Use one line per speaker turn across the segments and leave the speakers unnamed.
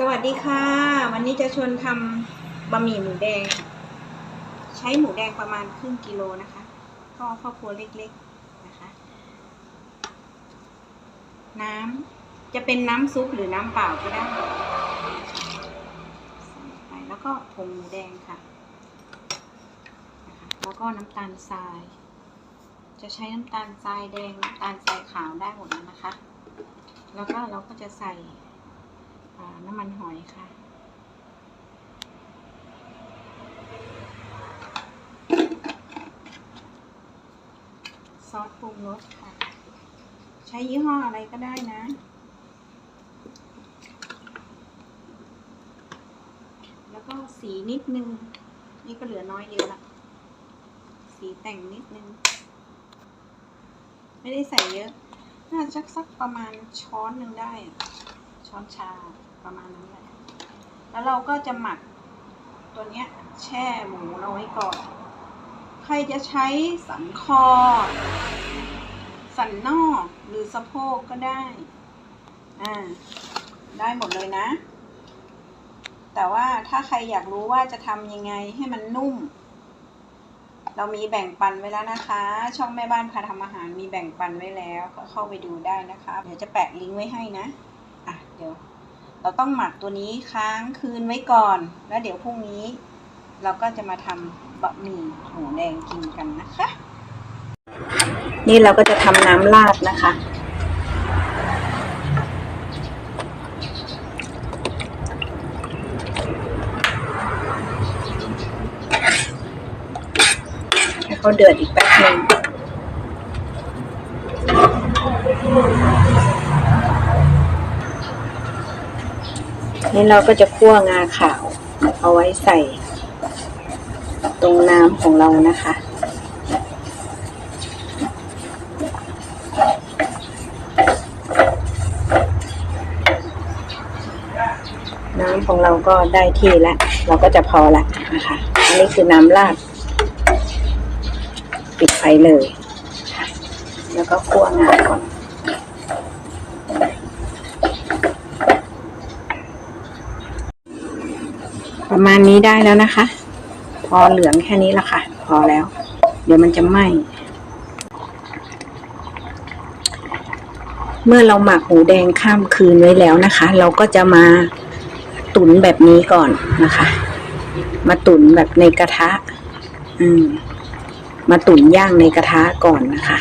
สวัสดีค่ะ วันนี้จะชวนทำบะหมี่หมูแดง ใช้หมูแดงประมาณครึ่งกิโลนะคะก็ครอบครัวเล็กๆนะคะ น้ำจะเป็นน้ำซุปหรือน้ำเปล่าก็ได้ใส่ไปแล้วก็ผงหมูแดงค่ะนะคะแล้วก็น้ำตาลทราย จะใช้น้ำตาลทรายแดงน้ำตาลทรายขาวได้หมดเลยนะคะ แล้วก็เราก็จะใส่ น้ำมันหอยค่ะ ซอสปรุงรสค่ะ ใช้ยี่ห้ออะไรก็ได้นะ แล้วก็สีนิดนึง นี่ก็เหลือน้อยเดียวละสีแต่งนิดนึง ไม่ได้ใส่เยอะ น่าจะสักประมาณช้อนหนึ่งได้ ช้อนชา ประมาณนั้นแหละแล้วเราก็จะหมักตัวเนี้ยแช่หมูเราไว้ก่อน ใครจะใช้สันคอ สันนอกหรือสะโพกก็ได้ อ่า ได้หมดเลยนะ แต่ว่าถ้าใครอยากรู้ว่าจะทำยังไงให้มันนุ่ม เรามีแบ่งปันไว้แล้วนะคะ ช่องแม่บ้านพาทำอาหารมีแบ่งปันไว้แล้ว ก็เข้าไปดูได้นะคะ เดี๋ยวจะแปะลิงก์ไว้ให้นะ อะ เดี๋ยว เราต้องหมักตัวนี้ค้างคืนไว้ก่อน แล้วเดี๋ยวพรุ่งนี้ เราก็จะมาทำบะหมี่หมูแดงกินกันนะคะ นี่เราก็จะทำน้ำราดนะคะให้เขาเดือดอีกแป๊บหนึ่ง นี่เราก็จะคั่วงาขาว เอาไว้ใส่ตรงน้ำของเรานะคะ น้ำของเราก็ได้ที่แล้ว เราก็จะพอละนะคะ อันนี้คือน้ำราด ปิดไฟเลย แล้วก็คั่วงาก่อน ประมาณนี้ได้แล้วนะคะ พอเหลืองแค่นี้ละค่ะ พอแล้ว เดี๋ยวมันจะไหม้เมื่อเราหมักหมูแดงข้ามคืนไว้แล้วนะคะ เราก็จะมาตุ๋นแบบนี้ก่อนนะคะ มาตุ๋นแบบในกระทะ อืม มาตุ๋นย่างในกระทะก่อนนะคะ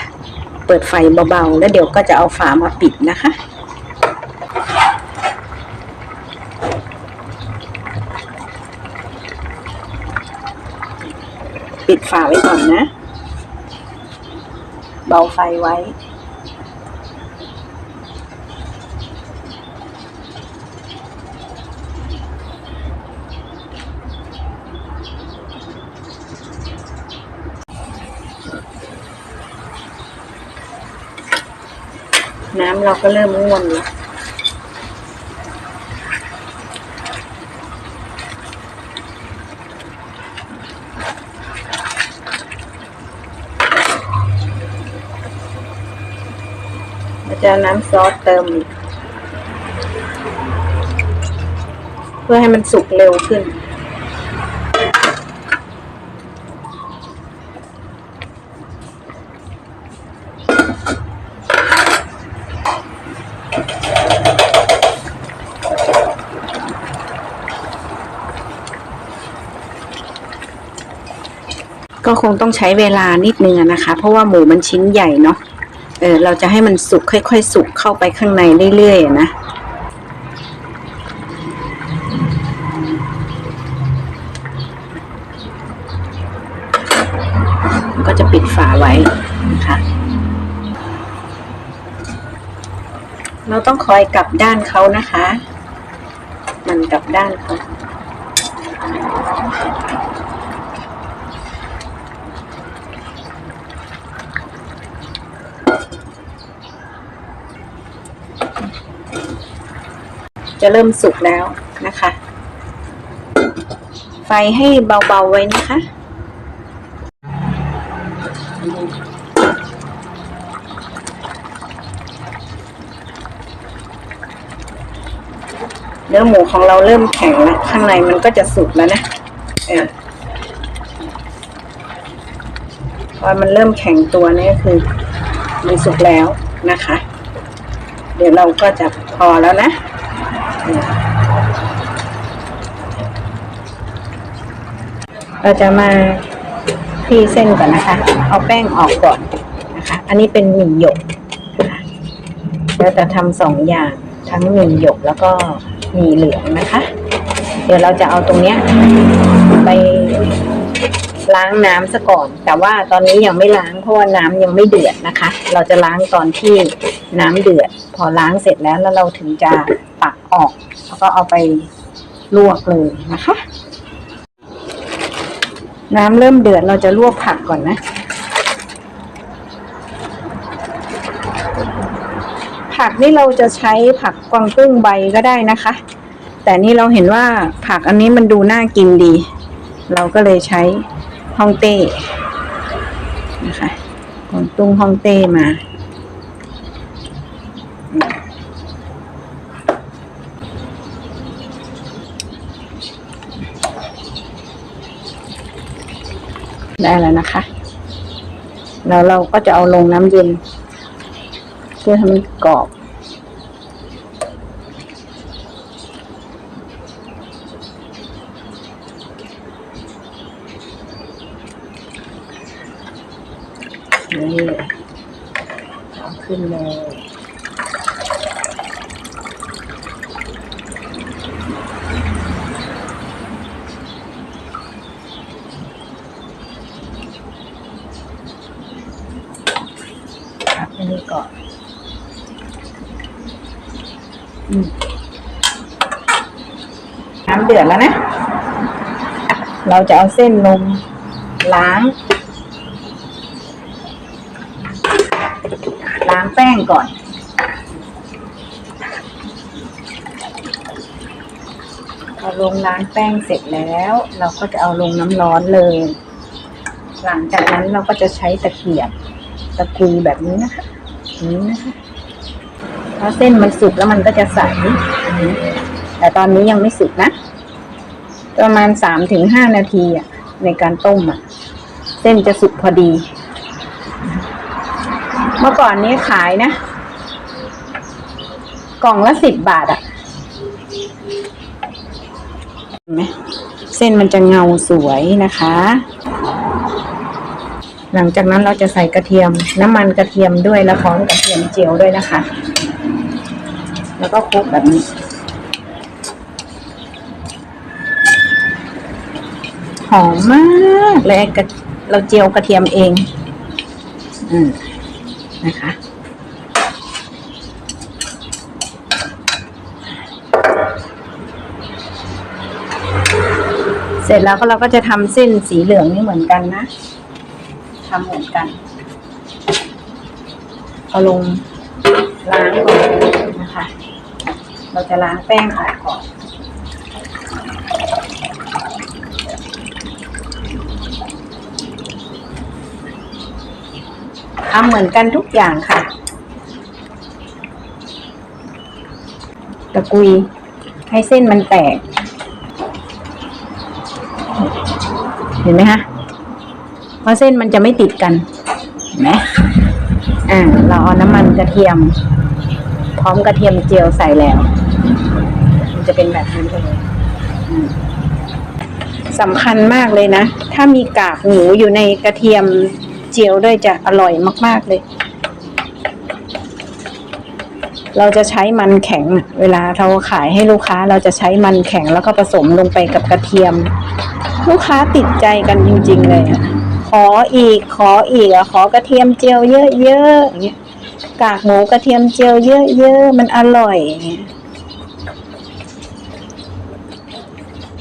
เปิดไฟเบาๆ แล้วเดี๋ยวก็จะเอาฝามาปิดนะคะ ปิดฝาไว้ก่อนนะ เบาไฟไว้ น้ำเราก็เริ่มง่วนแล้ว จะน้ำซอสเติม เพื่อให้มันสุกเร็วขึ้น ก็คงต้องใช้เวลานิดนึงอะนะคะ เพราะว่าหมูมันชิ้นใหญ่เนาะ เออเราจะให้มันสุกค่อยๆ สุกเข้าไปข้างในเรื่อยๆนะก็จะปิดฝาไว้นะคะ เราต้องคอยกลับด้านเขานะคะ มันกลับด้านเขา จะเริ่มสุกแล้วนะคะ ไฟให้เบาๆไว้นะคะ เนื้อหมูของเราเริ่มแข็งแล้วข้างในมันก็จะสุกแล้วนะเออพอมันเริ่มแข็งตัวนี่คือมันสุกแล้วนะคะ เดี๋ยวเราก็จะพอแล้วนะ เราจะมาที่เส้นก่อนนะคะ เอาแป้งออกก่อนนะคะ อันนี้เป็นหมี่หยกนะคะเราจะทำสองอย่างทั้งหมี่หยกแล้วก็หมี่เหลืองนะคะ เดี๋ยวเราจะเอาตรงเนี้ยไปล้างน้ำซะก่อน แต่ว่าตอนนี้ยังไม่ล้างเพราะว่าน้ำยังไม่เดือดนะคะ เราจะล้างตอนที่ น้ำเดือด พอล้างเสร็จแล้วแล้วเราถึงจะตักออก แล้วก็เอาไปลวกเลยนะคะ น้ำเริ่มเดือดเราจะลวกผักก่อนนะ ผักนี่เราจะใช้ผักกวางตุ้งใบก็ได้นะคะ แต่นี่เราเห็นว่าผักอันนี้มันดูน่ากินดี เราก็เลยใช้ฮ่องเต้นะคะกวางตุ้งฮ่องเต้มา ได้แล้วนะคะ แล้วเราก็จะเอาลงน้ำเย็น เพื่อทำให้กรอบ นี่เอาขึ้นเลย ครับอันนี้ก่อนอืม น้ำเดือดแล้วนะ เราจะเอาเส้นลงล้าง ล้างแป้งก่อนพอลงล้างแป้งเสร็จแล้ว เราก็จะเอาลงน้ำร้อนเลย หลังจากนั้นเราก็จะใช้ตะเกียบตะกุยแบบนี้นะคะนี้นะคะ พอเส้นมันสุกแล้วมันก็จะใส แต่ตอนนี้ยังไม่สุกนะ ประมาณสามถึงห้านาทีอะ ในการต้มอะ เส้นจะสุกพอดี เมื่อก่อนนี้ขายนะ กล่องละสิบบาทอะเห็นไหมเส้นมันจะเงาสวยนะคะ หลังจากนั้นเราจะใส่กระเทียม น้ำมันกระเทียมด้วยแล้วพร้อมกระเทียมเจียวด้วยนะคะ แล้วก็คลุกแบบนี้ หอมมากเลยกเราเจียวกระเทียมเอง อืมนะคะเสร็จแล้วก็เราก็จะทำเส้นสีเหลืองนี่เหมือนกันนะทำเหมือนกัน เอาลงล้างก่อน เราจะล้างแป้งออกก่อนทำเหมือนกันทุกอย่างค่ะ ตะกุยให้เส้นมันแตก เห็นไหมคะเพราะเส้นมันจะไม่ติดกัน เห็นไหมอ่าเราเอาน้ำมันกระเทียม พร้อมกระเทียมเจียวใส่แล้ว จะเป็นแบบนี้เลยสำคัญมากเลยนะ ถ้ามีกากหมูอยู่ในกระเทียมเจียวด้วยจะอร่อยมาก ๆ เลย เราจะใช้มันแข็ง เวลาเราขายให้ลูกค้าเราจะใช้มันแข็งแล้วก็ผสมลงไปกับกระเทียม ลูกค้าติดใจกันจริง ๆ เลยขออีกขออีกขอกระเทียมเจียวเยอะๆอย่างเงี้ยกากหมูกระเทียมเจียวเยอะๆมันอร่อยอย่างเงี้ย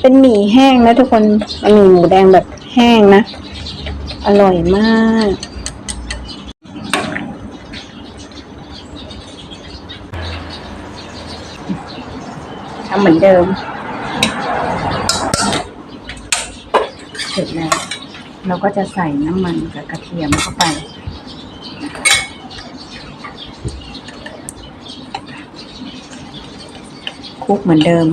เป็นหมี่แห้งนะทุกคนหมี่หมูแดงแบบแห้งนะ อร่อยมาก ทำเหมือนเดิมเสร็จแล้ว เราก็จะใส่น้ำมันกับกระเทียมเข้าไปคลุกเหมือนเดิม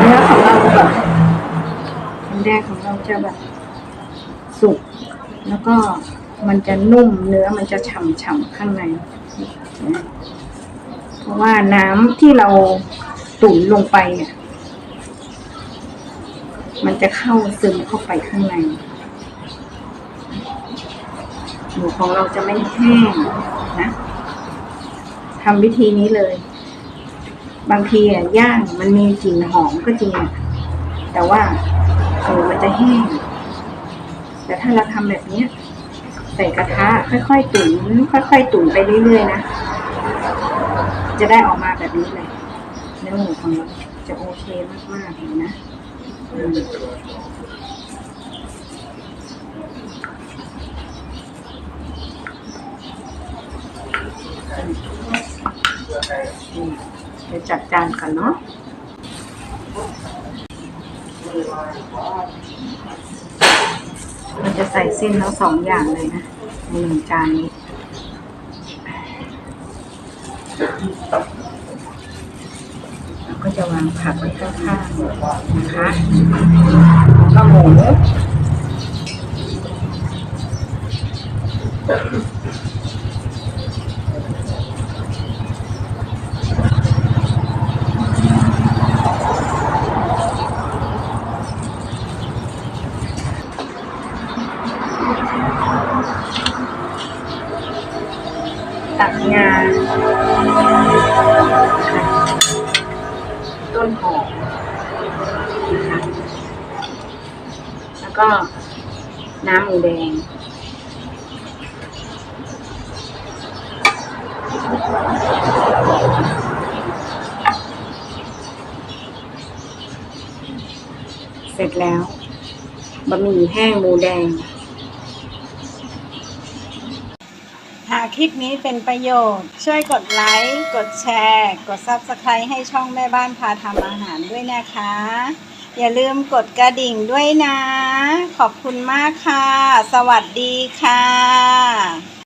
เนื้อของเราแบบอันแรกของเรา จะแบบสุก แล้วก็มันจะนุ่มเนื้อมันจะฉ่ำๆข้างใน เพราะว่าน้ำที่เราตุ๋นลงไปเนี่ยมันจะเข้าซึมเข้าไปข้างในหมูของเราจะไม่แห้งนะทำวิธีนี้เลย บางทีอะย่างมันมีกลิ่นหอมก็จริงแต่ว่า เออมันจะแห้ง แต่ถ้าเราทำแบบเนี้ยใส่กระทะค่อยๆตุ๋นค่อย ๆ ตุ๋นไปเรื่อยๆนะ จะได้ออกมาแบบนี้เลยเนื้อหมูของเราจะโอเคมากๆเลยนะอืมอืมเดี๋ยวจัดจานกันเนาะ มันจะใส่เส้นทั้งสองอย่างเลยนะในหนึ่งจานนี้ก็จะวางผักไว้ข้างๆนะคะแล้วก็หมู ตักงาต้นหอมนะคะแล้วก็น้ำหมูแดงเสร็จแล้วบะหมี่แห้งหมูแดง ลิปนี้เป็นประโยชน์ ช่วยกดไลค์ กดแชร์ กด Subscribe ให้ช่องแม่บ้านพาทำอาหารด้วยนะคะ อย่าลืมกดกระดิ่งด้วยนะ ขอบคุณมากค่ะ สวัสดีค่ะ